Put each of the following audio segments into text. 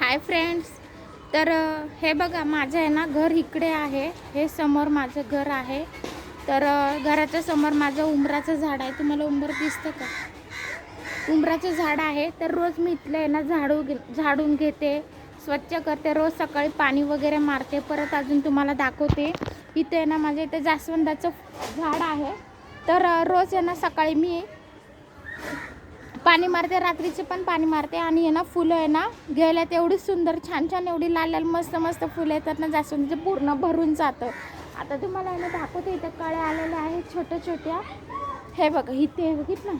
Hi friends. तर हे बघा माझं आहे ना घर इकडे आहे. हे समोर माझं घर आहे. तर घराच्या समोर माझं उंबराचं झाड आहे. तुम्हाला उंबर दिसतं का? उंबराचं झाड आहे. तर रोज मी इथलं आहे ना झाडू घे झाडून घेते स्वच्छ करते. रोज सकाळी पाणी वगैरे मारते. परत अजून तुम्हाला दाखवते. इथे आहे ना माझ्या इथे जास्वंदाचं झाड आहे. तर रोज आहे ना सकाळी मी पाणी मारते रात्रीचे पण पाणी मारते आणि आहे ना फुलं आहे ना घ्यायला एवढी सुंदर छान छान एवढी लाल लाल मस्त मस्त फुलं येतात ना जास्वंदीचे म्हणजे पूर्ण भरून जातं. आता तुम्हाला आहे ना दाखवते इथं कळ्या आलेल्या आहेत छोट्या छोट्या. हे बघा इथे बघितलं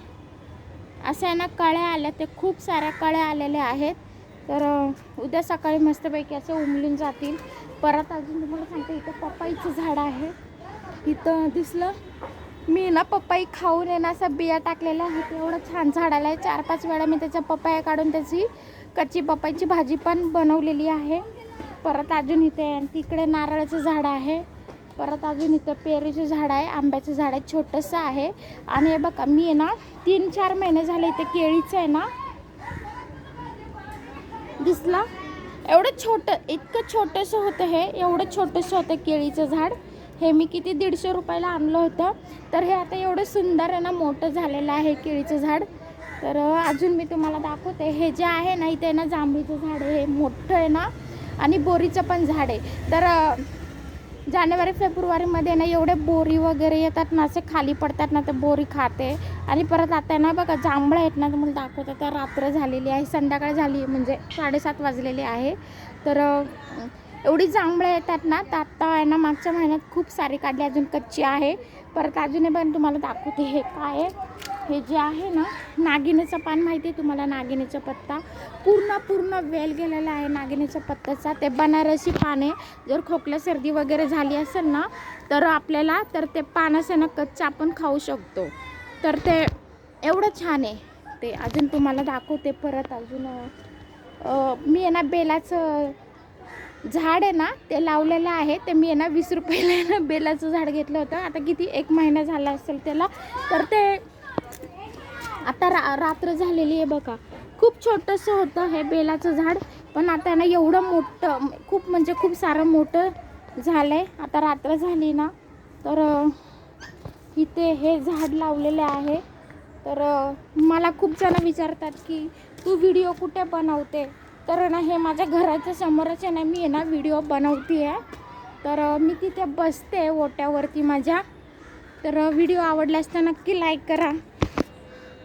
असं आहे ना कळ्या आल्या ते खूप साऱ्या कळ्या आलेल्या आहेत. तर उद्या सकाळी मस्तपैकी असं उमलून जातील. परत अजून तुम्हाला सांगते इथं पपईचं झाड आहे. इथं दिसलं? मी ना पपई खाऊन आहे ना असं बिया टाकलेल्या आहेत एवढं छान झाडाला आहे. चार पाच वेळा मी त्याच्या पपया काढून त्याची कच्ची पपईची भाजी पण बनवलेली आहे. परत अजून इथे तिकडे नारळाचं झाड आहे. परत अजून इथं पेरूचं झाड आहे. आंब्याचं झाड आहे. छोटंसं आहे. आणि हे बघा मी आहे ना तीन चार महिने झाले इथे केळीचं आहे ना. दिसला? एवढं छोटं इतकं छोटंसं होतं हे. एवढं छोटंसं होतं केळीचं झाड. हे मी किती दीडशे रुपयाला आणलं होतं. तर हे आता एवढं सुंदर आहे ना मोठं झालेलं आहे केळीचं झाड. तर अजून मी तुम्हाला दाखवते. हे जे आहे ना इथे ना जांभळीचं झाड आहे. हे मोठं आहे ना आणि बोरीचं पण झाड आहे. तर जानेवारी फेब्रुवारीमध्ये ना एवढे बोरी वगैरे येतात ना असे खाली पडतात ना तर बोरी खाते. आणि परत आता ना बघा जांभळं आहेत ना तुम्हाला दाखवते. तर रात्र झालेली आहे संध्याकाळ झाली आहे म्हणजे साडेसात वाजलेली आहे. तर एवढी जांभळं येतात ना तर आत्ता आहे ना मागच्या महिन्यात खूप सारी काढली अजून कच्ची आहे. परत अजूनही पण तुम्हाला दाखवते हे काय हे जे आहे ना नागिनेचं पान माहिती आहे तुम्हाला नागिनीचा पत्ता. पूर्ण पूर्ण वेल गेलेला आहे नागिनीच्या पत्त्याचा. ते बनारसी पान आहे. जर खोकला सर्दी वगैरे झाली असेल ना तर आपल्याला तर ते पानाचं ना कच्चं आपण खाऊ शकतो. तर ते एवढं छान आहे. ते अजून तुम्हाला दाखवते परत अजून. मी आहे ना बेलाचं झाड आहे ना ते लावलेलं आहे. ते मी आहे ना वीस रुपयाला ना बेलाचं झाड घेतलं होतं. आता किती एक महिना झाला असेल त्याला. तर ते आता रा रात्र झालेली आहे बघा. खूप छोटंसं होतं हे बेलाचं झाड. पण आता ना एवढं मोठं खूप म्हणजे खूप सारं मोठं झालं आहे आता रात्र झाली ना तर इथे हे झाड लावलेले आहे. तर मला खूप जण विचारतात की तू व्हिडिओ कुठे बनवते? तर ना हे माझ्या घराच्या समोरच आहे ना मी आहे ना व्हिडिओ बनवते आहे तर मी तिथे बसते ओट्यावरती माझ्या. तर व्हिडिओ आवडल्यास तर नक्की लाईक करा.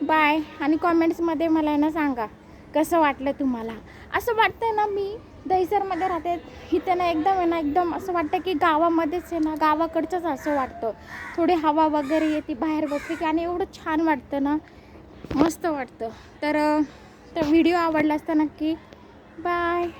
बाय आणि कॉमेंट्समध्ये मला आहे ना सांगा कसं वाटलं तुम्हाला? असं वाटतं ना मी दहिसरमध्ये राहते इथे ना एकदम आहे ना एकदम असं वाटतं की गावामध्येच आहे ना गावाकडचंच असं वाटतं. थोडी हवा वगैरे येते बाहेर बसते की आणि एवढं छान वाटतं ना मस्त वाटतं. तर तर व्हिडिओ आवडला असता नक्की बाय